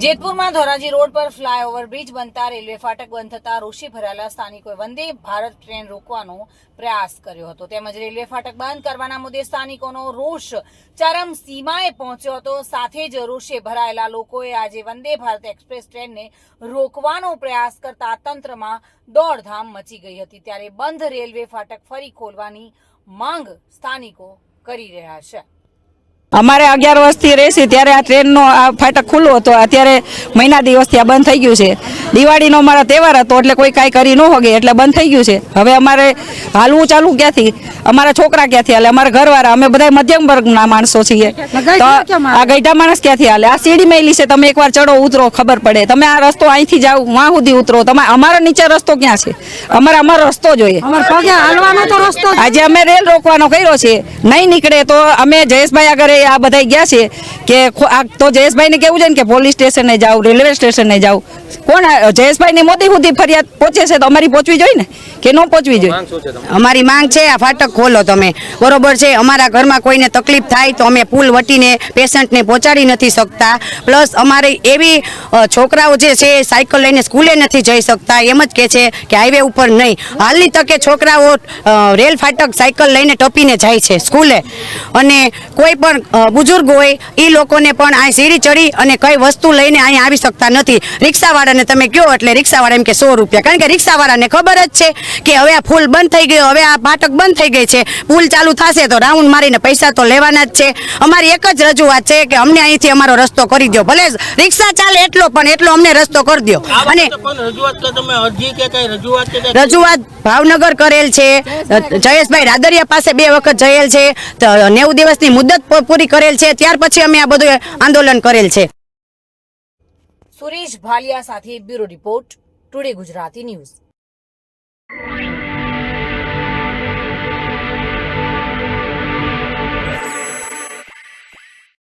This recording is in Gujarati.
જેતપુરમાં ધોરાજી રોડ પર ફ્લાયઓવર બ્રિજ બનતા રેલવે ફાટક બંધ થતા રોષે ભરાયેલા સ્થાનિકોએ વંદે ભારત ટ્રેન રોકવાનો પ્રયાસ કર્યો હતો. તેમજ રેલવે ફાટક બંધ કરવાના મુદ્દે સ્થાનિકોનો રોષ ચરમ સીમાએ પહોંચ્યો હતો. સાથે જ રોષે ભરાયેલા લોકોએ આજે વંદે ભારત એક્સપ્રેસ ટ્રેનને રોકવાનો પ્રયાસ કરતા તંત્રમાં દોડધામ મચી ગઈ હતી. ત્યારે બંધ રેલવે ફાટક ફરી ખોલવાની માંગ સ્થાનિકો કરી રહ્યા છે. અમારે અગિયાર વર્ષથી રહેશે ત્યારે આ ટ્રેનનો આ ફાટક ખુલ્લો હતો. અત્યારે મહિના દિવસથી આ બંધ થઈ ગયું છે. દિવાળીનો અમારા તહેવાર હતો એટલે કોઈ કાંઈ કરી ન હોગે એટલે બંધ થઈ ગયું છે. હવે અમારે હાલવું ચાલુ ક્યાંથી? અમારા છોકરા ક્યાંથી હાલે? અમારા ઘરવાળા અમે બધા મધ્યમ વર્ગના માણસો છીએ. તો આ ગઈઢા માણસ ક્યાંથી હાલે? આ સીડી મેલી છે તમે એકવાર ચડો ઉતરો ખબર પડે. તમે આ રસ્તો અહીંથી જાઓ વાં સુધી ઉતરો. તમે અમારા નીચે રસ્તો ક્યાં છે? અમારે અમારો રસ્તો જોઈએ. હાલવાનો તો રસ્તો આજે અમે રેલ રોકવાનો કર્યો છે. નહીં નીકળે તો અમે જયેશભાઈ આગળ આ બધા ગયા છે કે આ તો જયેશભાઈને કેવું છે ને કે પોલીસ સ્ટેશને જાવ રેલવે સ્ટેશને જાવ કોણ જયેશભાઈની મોદી સુધી ફરિયાદ પહોંચે છે તો અમારી પહોંચવી જોઈએ ને? કે ન પહોંચવી જોઈએ. અમારી માંગ છે આ ફાટક ખોલો તમે. બરોબર છે અમારા ઘરમાં કોઈને તકલીફ થાય તો અમે પુલ વટીને પેશન્ટને પહોંચાડી નથી શકતા. પ્લસ અમારે એવી છોકરાઓ જે છે સાયકલ લઈને સ્કૂલે નથી જઈ શકતા. એમ જ કે છે કે હાઈવે ઉપર નહીં. હાલની તકે છોકરાઓ રેલ ફાટક સાયકલ લઈને ટપીને જાય છે સ્કૂલે. અને કોઈ પણ બુઝુર્ગ બુજુર્ગ હોય એ લોકોને પણ આ સીડી ચડી અને કઈ વસ્તુ લઈને અહીંયા આવી શકતા નથી. રિક્ષાવાળાને તમે કહો એટલે રિક્ષાવાળા એમ કે સો રૂપિયા. કારણ કે રિક્ષાવાળાને ખબર જ છે કે હવે આ ફૂલ બંધ થઈ ગયો હવે આ ફાટક બંધ થઈ ગઈ છે. પુલ ચાલુ થશે તો રાઉન્ડ મારીને પૈસા તો લેવાના જ છે. અમારી એક જ રજૂઆત છે કે અમને અહીંથી અમારો રસ્તો કરી દો ભલે રિક્ષા ચાલે એટલો પણ એટલો અમને રસ્તો કરી દો અને અને રજૂઆત કે તમે અરજી કે કઈ રજૂઆત કે કઈ રજૂઆત ભાવનગર કરેલ છે. જયેશભાઈ રાદરિયા પાસે બે વખત જયેલ છે. નેવું દિવસની મુદત પૂરી કરેલ છે. ત્યાર પછી અમે આ બધું આંદોલન કરેલ છે. સુરેશ ભાલિયા સાથે bureau report today Gujarati news.